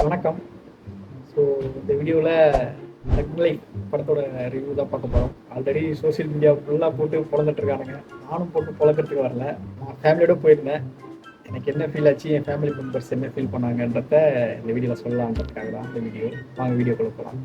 வணக்கம். ஸோ இந்த வீடியோவில் தக்லை படத்தோட ரிவ்யூ தான் பார்க்க போகிறோம் ஆல்ரெடி சோஷியல் மீடியா ஃபுல்லாக போட்டு பிறந்துட்டுருக்கானுங்க நானும் போட்டு பொழக்கிறதுக்கு வரல. நான் ஃபேமிலியோட போயிருந்தேன். எனக்கு என்ன ஃபீல் ஆச்சு? என் ஃபேமிலி மெம்பர்ஸ் என்ன ஃபீல் பண்ணாங்கன்றத இந்த வீடியோவில் சொல்லலான்றதுக்காக தான் இந்த வீடியோ வாங்க வீடியோக்குள்ள போகலாம்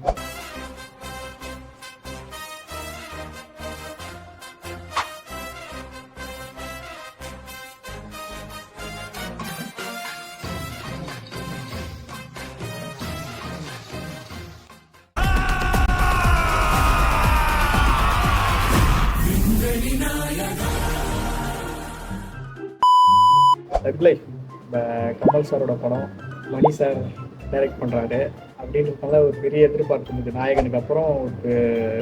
கமல் சாரோட படம் மணி சார் டைரக்ட் பண்ணுறாரு அப்படின்றதுனால ஒரு பெரிய எதிர்பார்ப்பு இருந்தது. நாயகனுக்கு அப்புறம் ஒரு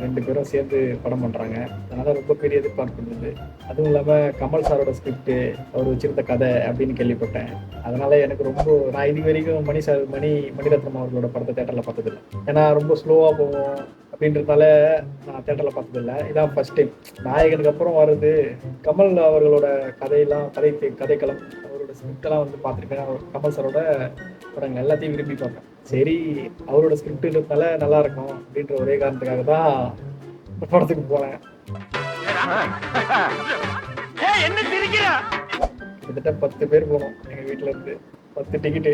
ரெண்டு பேரும் சேர்ந்து படம் பண்ணுறாங்க அதனால் ரொம்ப பெரிய எதிர்பார்ப்பு இருந்தது. அதுவும் இல்லாமல் கமல் சாரோட ஸ்கிரிப்டு அவர் வச்சிருந்த கதை அப்படின்னு கேள்விப்பட்டேன். அதனால் எனக்கு ரொம்ப நான் இது வரைக்கும் மணி சார் மணி மணிரத்னம் அவர்களோட படத்தை தேட்டரில் பார்த்ததில்ல. ஏன்னா ரொம்ப ஸ்லோவாக போவோம் அப்படின்றதால நான் தேட்டரில் பார்த்ததில்ல. இதான் ஃபஸ்ட் டைம் நாயகனுக்கு அப்புறம் வருது கமல் அவர்களோட கதையெல்லாம் கதை கதைக்களம். ஸ்கிரிப்டெல்லாம் வந்து பார்த்துருக்கேன் கமல் சாரோட படங்கள் எல்லாத்தையும் விரும்பி பார்ப்பேன். சரி அவரோட ஸ்கிரிப்டுன்றதால நல்லா இருக்கும் அப்படின்ற ஒரே காரணத்துக்காக தான் படத்துக்கு போனேன். கிட்டத்தட்ட பத்து பேர் போனோம் எங்கள் வீட்டில் இருந்து. பத்து டிக்கெட்டு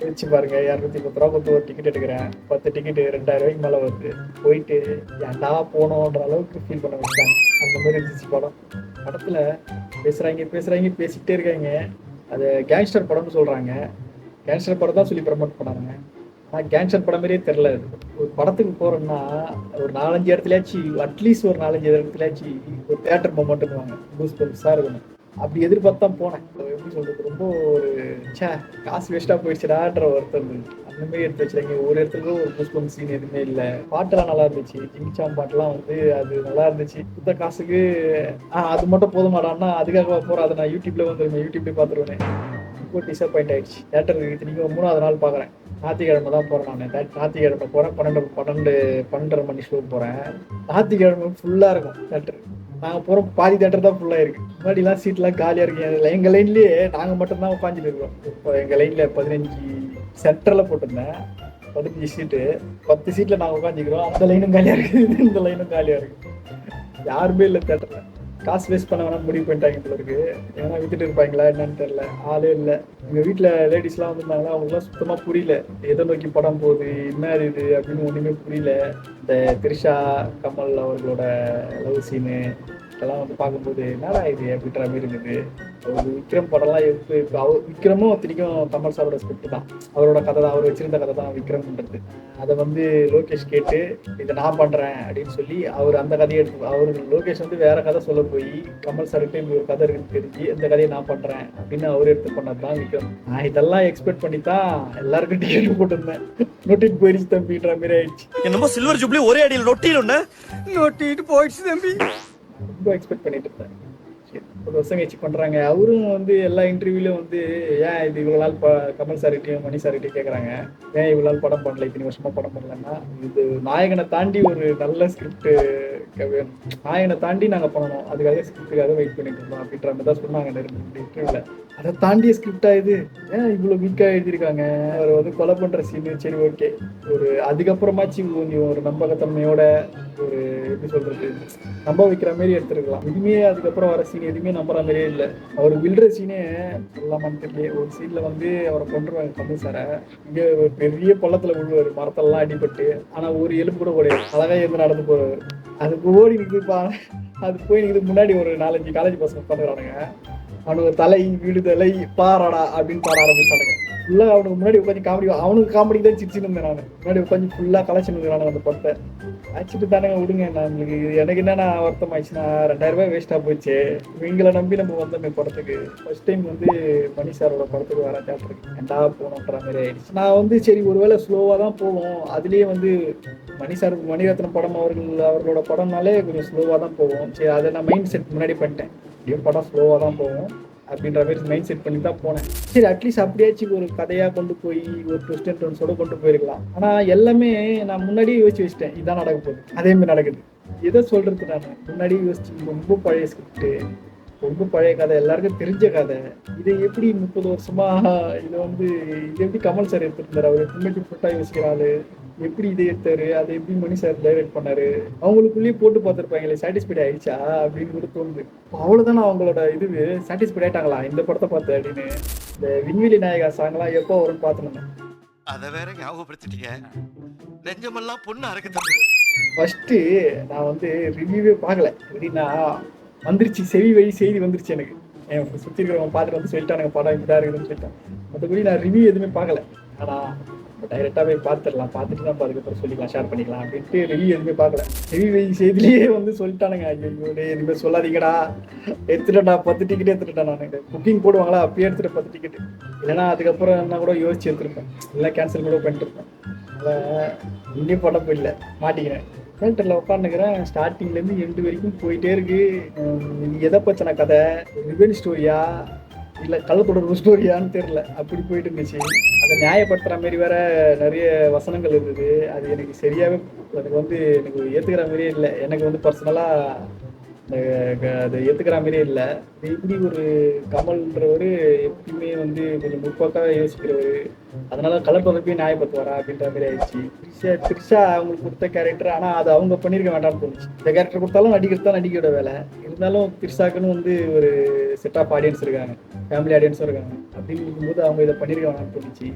பிரிச்சு பாருங்க இரநூத்தி பத்து ரூபா கொடுத்து ஒரு டிக்கெட் எடுக்கிறேன். பத்து டிக்கெட்டு ரெண்டாயிரம் ரூபாய்க்கு மேலே வருது. போயிட்டு ஏன்டா போனோன்ற அளவுக்கு ஃபீல் பண்ண வச்சாங்க அந்த மாதிரி இருந்துச்சு படம். படத்தில் பேசுகிறாங்க பேசுகிறாங்க பேசிக்கிட்டே இருக்காங்க. அது கேங்ஸ்டர் படம்னு சொல்கிறாங்க கேங்ஸ்டர் படம் தான் சொல்லி ப்ரமோட் பண்ணாங்க. ஆனால் கேங்ஸ்டர் படம் மாதிரியே தெரில அது ஒரு படத்துக்கு போகிறோம்னா ஒரு நாலஞ்சு இடத்துலயாச்சு அட்லீஸ்ட் ஒரு நாலஞ்சு இடத்துலயாச்சும் ஒரு தேட்டர் மொமெண்ட்டுவாங்க பூஸ் பெருசாக இருக்கணும் அப்படி எதிர்பார்த்து தான் போனேன் எப்படி சொல்கிறது ரொம்ப ஒரு சே காசு வேஸ்ட்டாக போயிடுச்சுடான்ற ஒருத்தர் இருந்தது. அந்த மாதிரி எடுத்து வச்சுருங்க ஒரு இடத்துலயும் ஒரு பூஸ்பம் சீன் எதுவுமே இல்லை. பாட்டெல்லாம் நல்லா இருந்துச்சு. ஜிங்கிச்சாம் பாட்டெல்லாம் வந்து அது நல்லா இருந்துச்சு. சுத்த காசுக்கு ஆ அது மட்டும் போதுமாடான்னா அதுக்காக போகிறேன் அதை நான் யூடியூப்ல வந்துருவேன் யூடியூப்ல பார்த்துருவேன். ரொம்ப டிசப்பாயிண்ட் ஆயிடுச்சு. தேட்டருக்கு இத்தனைக்கும் மூணாவது நாள் பார்க்குறேன். ஞாயிற்றுக்கிழமை தான் போகிறேன் நான். ஞாயிற்றுக்கிழமை போகிறேன் பன்னெண்டு பன்னெண்டு பன்னெண்டரை மணி ஷோ போகிறேன் ஞாயிற்றுக்கிழமை ஃபுல்லாக இருக்கும் தேட்டர் நாங்கள் போகிற பாதி தேட்டர் தான் ஃபுல்லாக இருக்குது முன்னாடிலாம் சீட்லாம் காலியாக இருக்கு. எங்கள் லைன்லேயே நாங்கள் மட்டும்தான் உட்காந்துட்டு இருக்கோம் இப்போ எங்கள் லைனில் பதினஞ்சு சென்டரில் போட்டிருந்தேன். பதினஞ்சு சீட்டு பத்து சீட்டில் நாங்கள் உட்காந்துக்கிறோம் அந்த லைனும் காலியாக இருக்குது இந்த லைனும் காலியாக இருக்குது யாருமே இல்லை தேட்டரில் காசு வேஸ்ட் பண்ண வேணாம் முடிவு பண்ணிட்டாங்க போல இருக்கு. ஏன்னா வித்துட்டு இருப்பாங்களா என்னன்னு தெரியல. ஆளே இல்லை. எங்கள் வீட்டில் லேடிஸ்லாம் வந்திருந்தாங்களா அவங்களுக்குலாம் சுத்தமாக புரியல. எதை நோக்கி படம் போகுது? என்ன இது? அப்படின்னு ஒன்றுமே புரியல. இந்த திரிஷா கமல் அவர்களோட லவ் சீனு இதெல்லாம் வந்து பார்க்கும்போது என்னடா இது? அப்படின்ற மாதிரி இருந்தது. அவர் விக்ரம் படம்லாம் எடுத்து இப்போ அவர் விக்ரமும் அத்தனைக்கும் கமல் சாரோட ஸ்கிரிப்ட் தான். அவரோட கதை தான் அவர் வச்சிருந்த கதை தான் விக்ரம்ன்றது அதை வந்து லோகேஷ் கேட்டு இதை நான் பண்றேன் அப்படின்னு சொல்லி அவர் அந்த கதையை எடுத்து அவர் லோகேஷ் வந்து வேற கதை சொல்ல போய் கமல் சார்கிட்ட இப்படி ஒரு கதை இருக்குன்னு தெரிஞ்சு இந்த கதையை நான் பண்றேன் அப்படின்னு அவர் எடுத்து பண்ணது தான் விக்ரம். நான் இதெல்லாம் எக்ஸ்பெக்ட் பண்ணி தான் எல்லாருக்கும் டிக்கெட் போட்டிருந்தேன். நோட்டிட்டு போயிடுச்சு தம்பின்ற மாதிரி ஆயிடுச்சு. என்னமோ சில்வர் ஜூப்ளி ஒரே அடியில் நொட்டியில் ஒண்ணு நொட்டிட்டு போயிடுச்சு தம்பி. எக்ஸ்பெக்ட் பண்ணிட்டு இருந்தேன் சரி, ஒரு வருஷம் கழிச்சு பண்ணுறாங்க அவரும் வந்து எல்லா இன்டர்வியூலையும் வந்து ஏன் இது இவ்வளோ நாள் ப- கமல் சார்கிட்டையும் மணி சார்கிட்டையும் கேட்குறாங்க ஏன் இவ்வளோ நாள் படம் பண்ணல? இத்தனை வருஷமாக படம் பண்ணலன்னா? இது நாயகனை தாண்டி ஒரு நல்ல ஸ்கிரிப்ட் வேணும் நாயகனை தாண்டி நாங்கள் பண்ணணும். அதுக்காக ஸ்கிரிப்டுக்காக வெயிட் பண்ணிட்டு இருந்தோம். அப்படின்ற மாதிரி தான் சொன்னாங்க இன்டர்வியூவில் அதை தாண்டிய ஸ்கிரிப்டா இது? ஏன் இவ்வளோ வீக்காக எழுதியிருக்காங்க? அவர் வந்து கொலை பண்ணுற சீனு சரி ஓகே ஒரு அதுக்கப்புறமாச்சு கொஞ்சம் ஒரு நம்பகத்தன்மையோட ஒரு எப்படி சொல்கிறது நம்ப வைக்கிற மாதிரி எடுத்துருக்கலாம். இதுவுமே அதுக்கப்புறம் வர சீன் எதுவுமே நம்புற மாதிரியே இல்லை. அவர் வில்ற சீனே சொல்லாமான்னு தெரியல ஒரு சீன்ல வந்து அவரை கொண்டுருவாங்க கமல் சாரை இங்க ஒரு பெரிய பள்ளத்துல விழுவாரு மரத்தெல்லாம் அடிபட்டு. ஆனா ஒரு எலும்பு கூட கிடையாது அழகா இருந்து நடந்து போறாரு. அதுக்கு ஓடி நிற்குதுப்பா அது போய் நிற்குது முன்னாடி ஒரு நாலஞ்சு காலேஜ் பசங்க உட்காந்துக்கிறானுங்க அவனுக்கு தலை விடுதலை பாராடா அப்படின்னு பாட ஆரம்பிச்சிட்டானுங்க. ஃபுல்லாக அவனுக்கு முன்னாடி உட்காந்து காமெடி அவனுக்கு காமெடி தான் சிரிச்சுன்னு இருந்தேன் நான். முன்னாடி உட்காந்து ஃபுல்லாக கலெக்ஷன் இருக்கிறானுங்க அந்த படத்தை அடிச்சுட்டு தானேங்க விடுங்க நம்மளுக்கு இது எனக்கு என்னன்னா வருத்தம் ஆயிடுச்சுன்னா ரெண்டாயிரம் ரூபாய் வேஸ்ட்டாக போச்சு இவங்களை நம்பி நம்ம வந்தோமே படத்துக்கு. ஃபர்ஸ்ட் டைம் வந்து மணி சாரோட படத்துக்கு வர தேட்டருக்கு ரெண்டா போகணுன்ற மாதிரி ஆயிடுச்சு. நான் வந்து சரி ஒருவேளை ஸ்லோவாக தான் போவோம். அதுலேயே வந்து மணி சார் மணிரத்னம் படம் அவர்கள் அவர்களோட படம்னாலே கொஞ்சம் ஸ்லோவாக தான் போவோம். சரி அதை நான் மைண்ட் செட் முன்னாடி பண்ணிட்டேன். இப்படியும் படம் ஸ்லோவாக தான் போவோம். அப்படின்ற மாதிரி மைண்ட் செட் பண்ணி தான் போனேன். சரி அட்லீஸ்ட் அப்படியாச்சும் ஒரு கதையாக கொண்டு போய் ஒரு ட்விஸ்ட் அண்ட் டர்ன்ஸோட கொண்டு போயிருக்கலாம். ஆனால் எல்லாமே நான் முன்னாடியே யோசிச்சு வச்சிட்டேன். இதான் நடக்க போகுது. அதே மாதிரி நடக்குது. எதை சொல்றது நான்? முன்னாடியே யோசிச்சு ரொம்ப பழைய ஸ்கிரிப்ட்டு ரொம்ப பழைய கதை எல்லாருக்கும் தெரிஞ்ச கதை. இதை எப்படி முப்பது வருஷமா இதை வந்து இது எப்படி கமல் சார் எடுத்துருந்தாரு? அவர் எப்பவுமே ஃபுட்டா யோசிக்கிறாரு எப்படி இதை எடுத்தாரு? அதை எப்படி மணி சார் டைரக்ட் பண்ணாரு? அவங்களுக்குள்ளேயே போட்டு பார்த்துருப்பாங்களே சாட்டிஸ்ஃபைட் ஆயிடுச்சா? அப்படின்னு கூட தோணுது. அவ்வளவுதானே அவங்களோட இது? சாட்டிஸ்ஃபைட் ஆயிட்டாங்களா? இந்த படத்தை பார்த்து அப்படின்னு இந்த விண்வெளி நாயகா சாங்லாம் எப்போ வரும்னு பார்த்துனேன் அத வேற ஞாபகப்படுத்திட்டீங்க. நெஞ்சமெல்லாம் பொண்ணு தம்பி. ஃபர்ஸ்ட் நான் வந்து ரிவ்யூவே பார்க்கல. எப்படின்னா வந்துருச்சு செவி வழி செய்தி வந்துருச்சு எனக்கு. என் சுற்றி இருக்கிறவங்க பார்த்துட்டு வந்து சொல்லிட்டானுங்க படம் இப்படிதான் இருக்குதுன்னு சொல்லிட்டேன். மற்றபடி நான் ரிவ்யூ எதுவுமே பார்க்கல. ஆனால் டைரெக்டாக போய் பார்த்துடலாம் பார்த்துட்டு தான் அதுக்கப்புறம் சொல்லிக்கலாம் ஷேர் பண்ணிக்கலாம் அப்படின்ட்டு ரிவ்யூ எதுவுமே பார்க்கல. செவி வழி செய்திலேயே வந்து சொல்லிட்டானுங்க ஐயோ எதுவுமே சொல்லாதீங்கடா. எடுத்துட்டேன்டா பத்து டிக்கெட் எடுத்துட்டேன் நான். புக்கிங் போடுவாங்களா அப்பயே எடுத்துட்டு பத்து டிக்கெட் இல்லைன்னா அதுக்கப்புறம் என்ன கூட யோசிச்சு எடுத்துருப்பேன். இல்லை கேன்சல் கூட பண்ணிட்டு இருப்பேன். அதனால் இன்னும் படம் போயிடல மாட்டிக்கிறேன். தேட்டரில் உட்காந்துக்கிறேன் ஸ்டார்டிங்லேருந்து எண்டு வரைக்கும் போயிட்டே இருக்கு. எதை பற்றின கதை? ரிவென் ஸ்டோரியா இல்லை கள்ளத்தொடர்பு ஸ்டோரியான்னு தெரில அப்படி போயிட்டு இருந்துச்சு. அதை நியாயப்படுத்துகிற மாதிரி வேற நிறைய வசனங்கள் இருந்தது. அது எனக்கு சரியாகவே எனக்கு வந்து எனக்கு ஏற்றுக்கிற மாதிரியே இல்லை. எனக்கு வந்து பர்சனலாக அதை ஏற்றுக்கிற மாதிரியே இல்லை. இது இப்படி ஒரு கமல்ன்றவர் எப்பயுமே வந்து கொஞ்சம் முற்போக்காக யோசிக்கிறவர் அதனால கலர் தொடர்பையும் நியாயப்படுத்துவாரா அப்படின்ற மாதிரி ஆயிடுச்சு. த்ரிஷா த்ரிஷா அவங்களுக்கு கொடுத்த கேரக்டர் ஆனால் அது அவங்க பண்ணியிருக்க வேண்டாம்னு தோணுச்சு. இந்த கேரக்டர் கொடுத்தாலும் நடிக்கிறது தான் நடிக்கையோட வேலை. இருந்தாலும் த்ரிஷாக்குன்னு வந்து ஒரு செட் ஆஃப் ஆடியன்ஸ் இருக்காங்க. ஃபேமிலி ஆடியன்ஸும் இருக்காங்க. அப்படின்னு இருக்கும்போது அவங்க இதை பண்ணியிருக்க வேண்டாம்னு தோணுச்சு.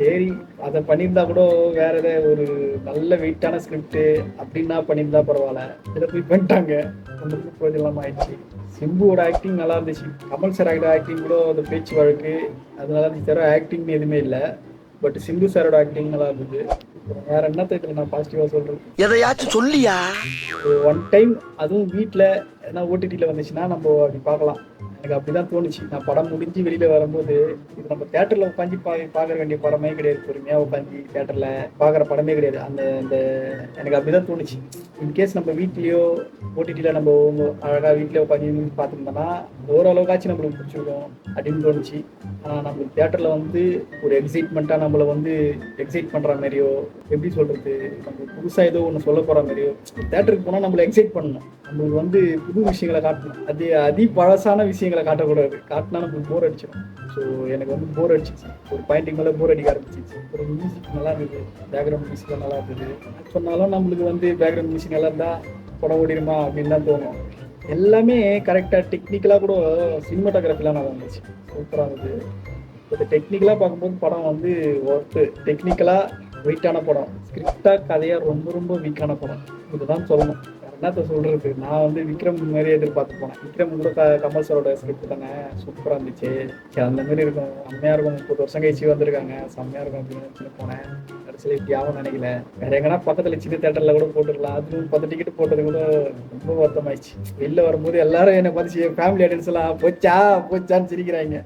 சரி அதை பண்ணியிருந்தா கூட வேற ஏதாவது ஒரு நல்ல வெயிட்டான ஸ்கிரிப்ட் அப்படின்னா பண்ணியிருந்தா பரவாயில்ல. இதை போய் பண்ணிட்டாங்க. ஒன்றுக்கும் பிரயோஜனம் ஆயிடுச்சு. சிம்புவோட ஆக்டிங் நல்லா இருந்துச்சு. கமல் சாரோட ஆக்டிங் கூட அந்த பேச்சு வழக்கு. அது நல்லா இருந்துச்சு தவிர ஆக்டிங் எதுவுமே இல்லை. பட் சிம்பு சாரோட ஆக்டிங் நல்லா இருந்தது. வேற என்னத்த இதில் நான் பாசிட்டிவாக சொல்கிறேன் எதையாச்சும் சொல்லியா? ஒன் டைம் அதுவும் வீட்டில் ஏன்னா ஓடிடியில் வந்துச்சுன்னா நம்ம அப்படி பார்க்கலாம். எனக்கு அப்படிதான் தோணுச்சு. நான் படம் முடிஞ்சு வெளியில வரும்போது இது நம்ம தேட்டர்ல உட்காந்து பா பார்க்க வேண்டிய படமே கிடையாது. பொறுமையா உட்காந்து தேட்டர்ல பார்க்குற படமே கிடையாது. அந்த அந்த எனக்கு அப்படிதான் தோணுச்சு. இன்கேஸ் நம்ம வீட்லயோ ஓடிடியில் நம்ம அழகா வீட்டில் உட்காந்து பார்த்துருந்தோம்னா ஓரளவுக்காச்சும் நம்மளுக்கு பிடிச்சிருக்கோம் அப்படின்னு தோணுச்சு. ஆனா நம்மளுக்கு தேட்டரில் வந்து ஒரு எக்ஸைட்மெண்ட்டாக நம்மளை வந்து எக்ஸைட் பண்ணுற மாதிரியோ எப்படி சொல்கிறது நம்ம புதுசாக ஏதோ ஒன்று சொல்ல போகிற மாதிரியோ தேட்டருக்கு போனால் நம்மள எக்ஸைட் பண்ணணும். நம்மளுக்கு வந்து புது விஷயங்களை காட்டணும். அது அதி பழசான விஷயம் விஷயங்களை காட்டக்கூடாது. காட்டினா நம்மளுக்கு போர் அடிச்சிடும் ஸோ எனக்கு வந்து போர் அடிச்சிச்சு. ஒரு பாயிண்டிங் மேலே போர் அடிக்க ஆரம்பிச்சிச்சு. ஒரு மியூசிக் நல்லா இருந்தது. பேக்ரவுண்ட் மியூசிக் நல்லா இருந்தது. சொன்னாலும் நம்மளுக்கு வந்து பேக்ரவுண்ட் மியூசிக் நல்லா இருந்தால் படம் ஓடிடுமா அப்படின்னு தான் தோணும். எல்லாமே கரெக்டாக டெக்னிக்கலாக கூட சினிமாட்டோகிராஃபிலாம் நல்லா இருந்துச்சு சூப்பராக இருந்தது. இப்போ டெக்னிக்கலாக பார்க்கும்போது படம் வந்து ஒர்த்து டெக்னிக்கலாக வெயிட்டான படம். ஸ்கிரிப்டாக கதையாக ரொம்ப ரொம்ப வீக்கான படம். இதுதான் சொல்லணும். என்னத்த சொல்றது? நான் வந்து விக்ரம் மாதிரி எதிர்பார்த்து போனேன் விக்ரம் கூட க கமல் சாரோட ஸ்கிரிப்ட் தானே? சூப்பராக இருந்துச்சு. சரி அந்த மாதிரி இருக்கும். செம்மையாக இருக்கும். முப்பது வருஷம் கழிச்சு வந்திருக்காங்க. செம்மையாக இருக்கும் அப்படின்னு நினச்சிட்டு போனேன். கடைசியில் இப்படி ஆகும் நினைக்கல. வேற எங்கன்னா பக்கத்தில் சின்ன தேட்டரில் கூட போட்டுடலாம். அதுவும் பத்து டிக்கெட் போட்டது கூட ரொம்ப வருத்தமாயிடுச்சு. வெளில வரும்போது எல்லாரும் என்னை பார்த்து ஃபேமிலி ஆடியன்ஸ் எல்லாம் போச்சா? போச்சான்னு சிரிக்கிறாங்க.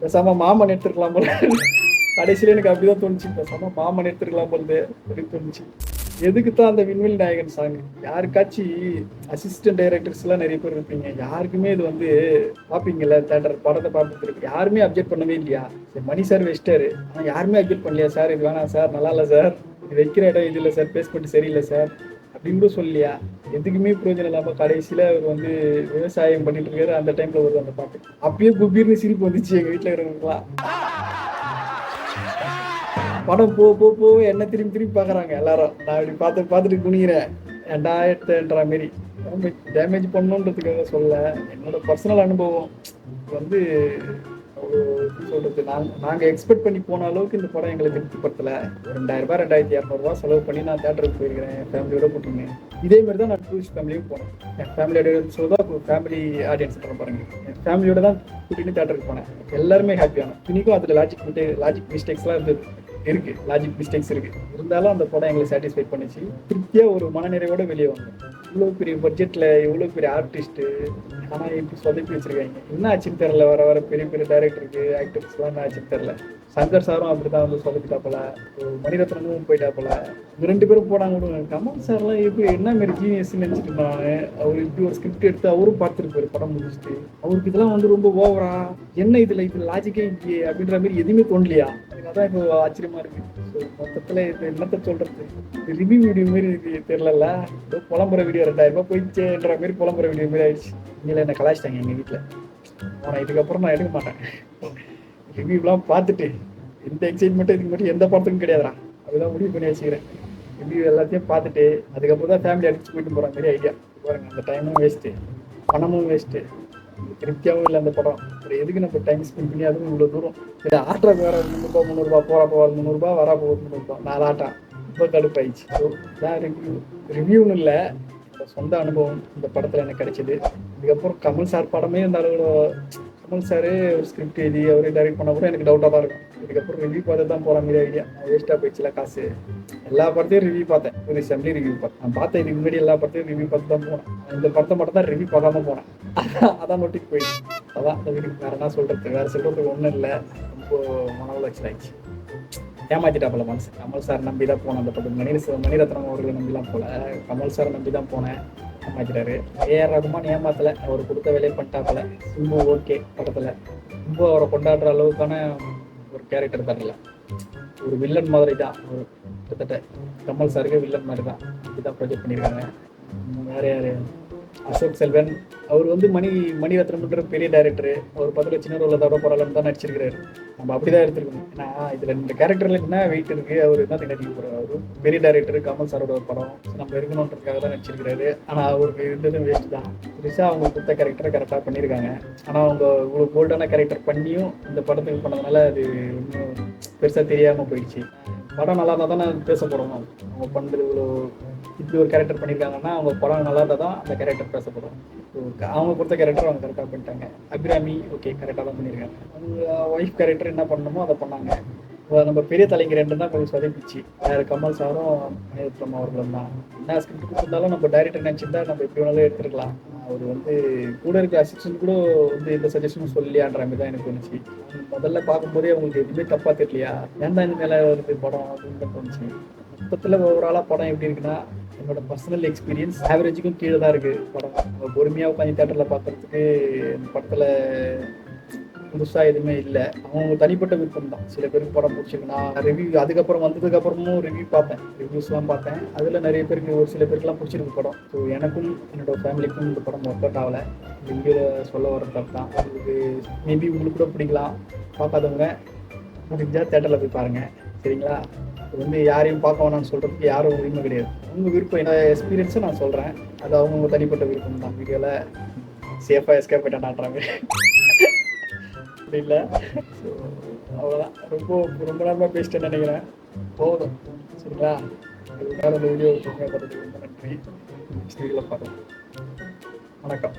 பேசாம மாமன் எடுத்துருக்கலாம் போல. கடைசியில எனக்கு அப்படிதான் தோணுச்சு. பேசாம மாமன் எடுத்துருக்கலாம் போலது அப்படின்னு தோணுச்சு. எதுக்கு தான் அந்த விண்வெளி நாயகன் சாங் யாருக்காச்சும் அசிஸ்டன்ட் டைரக்டர்ஸ் எல்லாம் நிறைய பேர் இருப்பீங்க. யாருக்குமே இது வந்து பாப்பீங்கல்ல தேட்டர் படத்தை பார்த்துட்டு யாருமே அப்ஜெக்ட் பண்ணவே இல்லையா? சரி மணி சார் வச்சிட்டாரு. ஆனா யாருமே அப்ஜெக்ட் பண்ணலையா சார் இது வேணாம் சார் நல்லா இல்லை சார் இது வைக்கிற இடம் இது இல்லை சார் பேஸ்மெண்ட் சரியில்லை சார் அப்படின்னு கூட சொல்லியா எதுக்குமே பிரயோஜனம் இல்லாம கடைசியில அவர் வந்து விவசாயம் பண்ணிட்டு இருக்காரு. அந்த டைம்ல வருது அந்த பாட்டு. அப்பயே குபீர்னு சிரிப்பு வந்துச்சு எங்க வீட்டுல இருக்கிறவங்கலாம் படம் போ போ போ என்ன திரும்பி திரும்பி பாக்குறாங்க எல்லாரும். நான் இப்படி பார்த்து பார்த்துட்டு குனிகிறேன் ஏண்டா எடுத்தேன்ற மாரி. டேமேஜ் டேமேஜ் பண்ணணுன்றதுக்காக சொல்ல என்னோட பர்சனல் அனுபவம் வந்து சொல்றது? நாங்க நாங்க எக்ஸ்பெக்ட் பண்ணி போன அளவுக்கு இந்த படம் எங்களை திருப்திப்படுத்தல. ரெண்டாயிரம் ரூபாய் ரெண்டாயிரத்தி இரநூறுவா செலவு பண்ணி நான் தேட்டருக்கு போயிருக்கிறேன். என் ஃபேமிலியோட போட்டிருந்தேன் இதே மாதிரி தான் நான் டூரிஸ்ட் ஃபேமிலியும் போனேன். என் ஃபேமிலி ஆடியன்ஸோட தான் ஃபேமிலி ஆடியன்ஸ் பாருங்க. என் ஃபேமிலியோட தான் கூட்டிட்டு தேட்டருக்கு போனேன். எல்லாருமே ஹாப்பியான இன்னைக்கும் அதில் லாஜிக் லாஜிக் மிஸ்டேக்ஸ்லாம் இருந்தது. இருக்கு. லாஜிக் மிஸ்டேக்ஸ் இருக்கு. இருந்தாலும் அந்த படம் எங்களை சாட்டிஸ்ஃபை பண்ணிச்சு. திருப்தியா ஒரு மனநிறைவோட வெளியே வந்தோம். இவ்வளோ பெரிய பட்ஜெட்டில் இவ்வளோ பெரிய ஆர்டிஸ்ட்டு ஆனால் இப்படி சொதப்பி வச்சுருக்காங்க. என்ன ஆச்சுன்னு தெரில வர வர பெரிய பெரிய டேரக்டருக்கு ஆக்டர்ஸ்லாம் என்ன ஆச்சுன்னு தெரில சங்கர் சாரும் அப்படி தான் வந்து சொதப்பிட்டாப்பல. மணிரத்னமும் போயிட்டாப்பல. இவங்க ரெண்டு பேரும் போனாங்க கூட. கமல் சார்லாம் எப்படி என்ன மாரி ஜீனியஸ்ன்னு நினைச்சிட்டு இருந்தாங்க. அவர் இப்படி ஒரு ஸ்கிரிப்ட் எடுத்து அவரும் பார்த்துருப்பாரு படம் முடிச்சுட்டு. அவருக்கு இதெல்லாம் வந்து ரொம்ப ஓவரா என்ன இதில் இது லாஜிக்கே இல்லையே அப்படின்ற மாதிரி எதுவுமே தோணலையா? எனக்கு தான் அதான் இப்போ ஆச்சரியமா இருக்குது மொத்தத்தில் இப்போ என்னத்த சொல்றது? ரிவ்யூ வீடியோ மாரி இருக்கு தெரியல ஏதோ புலம்புற வீடியோ ரெண்டாயிரம் ரூபாய் போயிடுச்சுன்ற மாதிரி புலம்புற வீடியோ மாரி ஆயிடுச்சு. இங்கே என்ன கலாச்சிட்டாங்க எங்கள் வீட்டில் ஆனால் இதுக்கப்புறம் நான் எடுக்க மாட்டேன். ரிவ்யூலாம் பார்த்துட்டு இந்த எக்ஸைட்மெண்ட்டும் இதுக்கு மட்டும் எந்த படத்துக்கும் கிடையாதுடா. அதுதான் முடிவு பண்ணி வச்சுக்கிறேன். ரிவ்யூ எல்லாத்தையும் பார்த்துட்டு அதுக்கப்புறம் தான் ஃபேமிலி அடிச்சு போயிட்டு போகிற மாதிரி ஐடியா பாருங்க அந்த டைமும் வேஸ்ட்டு பணமும் வேஸ்ட்டு திருப்தியாகவும் இல்லை அந்த படம். அப்புறம் எதுக்கு நம்ம டைம் ஸ்பெண்ட் பண்ணி அதுவும் இவ்வளோ தூரம்? இல்லை ஆட்டோக்கு வேற முந்நூறுபா முந்நூறுபா போகிறப்ப வர முந்நூறுபா வரப்போ ஒரு முந்நூறுபா. நாலு ஆட்டம் ரொம்ப கடுப்பாயிடுச்சு. ஸோ இதான் ரிவ்யூ ரிவ்யூன்னு இல்லை. என்னோட சொந்த அனுபவம் இந்த படத்தில் எனக்கு கிடைச்சது. இதுக்கப்புறம் கமல் சார் படமே இந்த அளவு கமல் சார் ஒரு ஸ்கிரிப்ட் எழுதி அவரே டைரக்ட் பண்ண கூட எனக்கு டவுட்டாக தான் இருக்கும். இதுக்கப்புறம் ரிவ்யூ பார்த்து தான் போகிற மாதிரி ஐடியா வேஸ்ட்டாக போயிடுச்சுல காசு. எல்லா படத்தையும் ரிவ்யூ பார்த்தேன். ஒரு செம்லி ரிவ்யூ பார்த்தேன் நான் பார்த்தேன் இதுக்கு முன்னாடி எல்லா படத்தையும் ரிவ்யூ பார்த்து தான் போனேன். இந்த படத்தை மட்டும் தான் ரிவ்யூ பார்க்காம போனேன். அதான் அதான் நோட்டிக்கு போயிடுச்சு. அதான் இந்த வீட்டுக்கு வேற என்ன சொல்றது? வேற சொல்றதுக்கு ஒன்றும் இல்லை. ரொம்ப மன உளைச்சல் ஆயிடுச்சு. ஏமாத்திட்டாப்புல மனசு. கமல் சார் நம்பி தான் போனேன் அந்த படம் மணி மணிரத்னம் அவர்களை நம்பிலாம் போல கமல் சார் நம்பி தான் போனேன். ஏமாத்திட்டாரு. ஏஆர் ரகுமான் ஏமாத்தல. அவர் கொடுத்த வேலையை பண்ணிட்டாப்புல. சிம்பு ஓகே படத்துல ரொம்ப அவரை கொண்டாடுற அளவுக்கான ஒரு கேரக்டர் தரல ஒரு வில்லன் மாதிரி தான் ஒரு கிட்டத்தட்ட கமல் சாருக்கு வில்லன் மாதிரி தான் இதுதான் ப்ரொஜெக்ட் பண்ணியிருக்காங்க. உம் வேற யாரு? அசோக் செல்வன் அவர் வந்து மணி மணிரத்னம்ன்ற பெரிய டைரக்டர் ஒரு பத்துல சின்ன ரோல தவிர போறாளன்னு தான் நடிச்சிருக்காரு நம்ம அப்படிதான் எடுத்துருக்கணும். ஏன்னா இதுல இந்த கேரக்டர்ல என்ன வெயிட் இருக்கு அவர் என்ன நடிக்க போறாரு? அவரு பெரிய டைரக்டர் கமல் சாரோட ஒரு படம். நம்ம இருக்கணுன்றதுக்காக தான் நடிச்சிருக்கிறாரு. ஆனா அவருக்கு இருந்ததும் வேஸ்ட் தான். புதுசா அவங்க கொடுத்த கேரக்டரை கரெக்டா பண்ணியிருக்காங்க. ஆனா அவங்க இவ்வளவு போல்டான கேரக்டர் பண்ணியும் இந்த படத்துக்கு பண்ணதுனால அது இன்னும் பெருசா தெரியாம போயிடுச்சு. படம் நல்லா இருந்தால் தானே பேச போறோம். அவங்க பண்ணுறது இவ்வளோ இப்படி ஒரு கேரக்டர் பண்ணியிருக்காங்கன்னா அவங்க படம் நல்லா இருந்தால் தான் அந்த கேரக்டர் பேசப்படும். அவங்க கொடுத்த கேரக்டர் அவங்க கரெக்டாக பண்ணிட்டாங்க. அபிராமி ஓகே கரெக்டாக தான் பண்ணியிருக்காங்க அவங்க ஒய்ஃப் கேரக்டர் என்ன பண்ணணுமோ அதை பண்ணாங்க. நம்ம பெரிய தலைங்க ரெண்டு தான் கொஞ்சம் சொதப்பிச்சு. வேறு கமல் சாரும் மணிரத்னம் அவர்களும் தான். என்ன ஸ்கிரிப்ட் கொடுத்துருந்தாலும் நம்ம டைரக்டர் நினச்சிருந்தா நம்ம எப்படி வேணாலும் எடுத்துருக்கலாம். அவர் வந்து கூட இருக்க அசிஸ்டன்ட் கூட வந்து எந்த சஜஷனும் சொல்லியான்ற மாதிரி தான் எனக்கு தோணுச்சு. முதல்ல பார்க்கும்போதே அவங்களுக்கு எதுவுமே தப்பாக தெரியலையா? ஏன் தான் இந்த மேலே வருது படம் அப்படின்னு தான் தோணுச்சு. மொத்தத்தில் ஓவராலாக படம் எப்படி இருக்குன்னா என்னோட பர்சனல் எக்ஸ்பீரியன்ஸ் ஆவரேஜுக்கும் கீழே தான் இருக்குது படம். நம்ம பொறுமையாக உட்காந்து தேட்டரில் பார்க்குறதுக்கு இந்த படத்தில் புதுசாக எதுவுமே இல்லை. அவங்க தனிப்பட்ட விருப்பம் தான். சில பேருக்கு படம் பிடிச்சிருக்குன்னா ரிவ்யூ அதுக்கப்புறம் வந்ததுக்கப்புறமும் ரிவ்யூ பார்ப்பேன். ரிவ்யூஸ்லாம் பார்த்தேன் அதில் நிறைய பேருக்கு ஒரு சில பேருக்குலாம் பிடிச்சிருக்கு படம். ஸோ எனக்கும் என்னோட ஃபேமிலிக்கும் இந்த படம் ஒர்க் அவுட் ஆகலை. ரிவ்யூவில் சொல்ல வர தப்பு தான். உங்களுக்கு மேபி உங்களுக்கு கூட பிடிக்கலாம். பார்க்காதவங்க முடிஞ்சால் தேட்டரில் போய் பாருங்கள் சரிங்களா? வந்து யாரையும் பார்க்க வேணாம்னு சொல்கிறதுக்கு யாரும் உரிமை கிடையாது. உங்கள் விருப்பம் என்ன எக்ஸ்பீரியன்ஸை நான் சொல்கிறேன் அது அவங்கவுங்க தனிப்பட்ட விருப்பம் தான். வீடியோவில் சேஃபாக எஸ்கேப் பண்ணிட்டான்றாங்க அப்படி இல்லை. ஸோ அவ்வளோதான் ரொம்ப ரொம்ப நேரமாக பேசிட்டேன்னு நினைக்கிறேன். போதும். சரிங்களா? இதுக்கு இந்த வீடியோ பார்த்துட்டு ரொம்ப நன்றி. நெக்ஸ்ட் வீடியோவில் பார்க்கலாம். வணக்கம்.